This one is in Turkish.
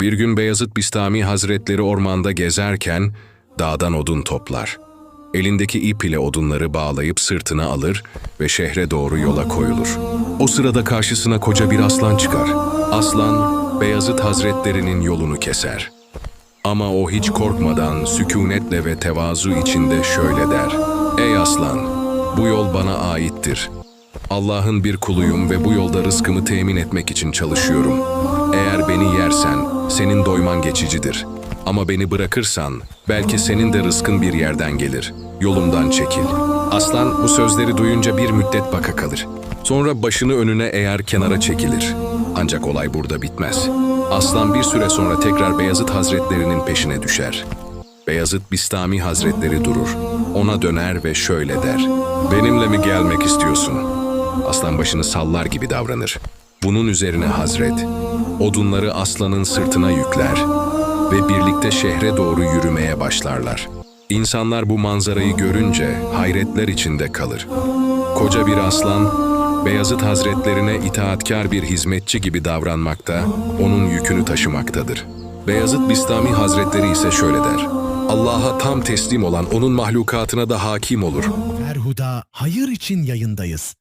Bir gün Beyazıt Bistami Hazretleri ormanda gezerken dağdan odun toplar. Elindeki ip ile odunları bağlayıp sırtına alır ve şehre doğru yola koyulur. O sırada karşısına koca bir aslan çıkar. Aslan, Beyazıt Hazretlerinin yolunu keser. Ama o hiç korkmadan sükunetle ve tevazu içinde şöyle der. Ey aslan, bu yol bana aittir. Allah'ın bir kuluyum ve bu yolda rızkımı temin etmek için çalışıyorum. Eğer senin doyman geçicidir. Ama beni bırakırsan, belki senin de rızkın bir yerden gelir. Yolumdan çekil. Aslan bu sözleri duyunca bir müddet baka kalır. Sonra başını önüne eğer kenara çekilir. Ancak olay burada bitmez. Aslan bir süre sonra tekrar Beyazıt Hazretlerinin peşine düşer. Beyazıt Bistami Hazretleri durur. Ona döner ve şöyle der. Benimle mi gelmek istiyorsun? Aslan başını sallar gibi davranır. Bunun üzerine Hazret, odunları aslanın sırtına yükler ve birlikte şehre doğru yürümeye başlarlar. İnsanlar bu manzarayı görünce hayretler içinde kalır. Koca bir aslan, Beyazıt Hazretlerine itaatkar bir hizmetçi gibi davranmakta, onun yükünü taşımaktadır. Beyazıt Bistami Hazretleri ise şöyle der. Allah'a tam teslim olan onun mahlukatına da hakim olur. Ferhuda hayır için yayındayız.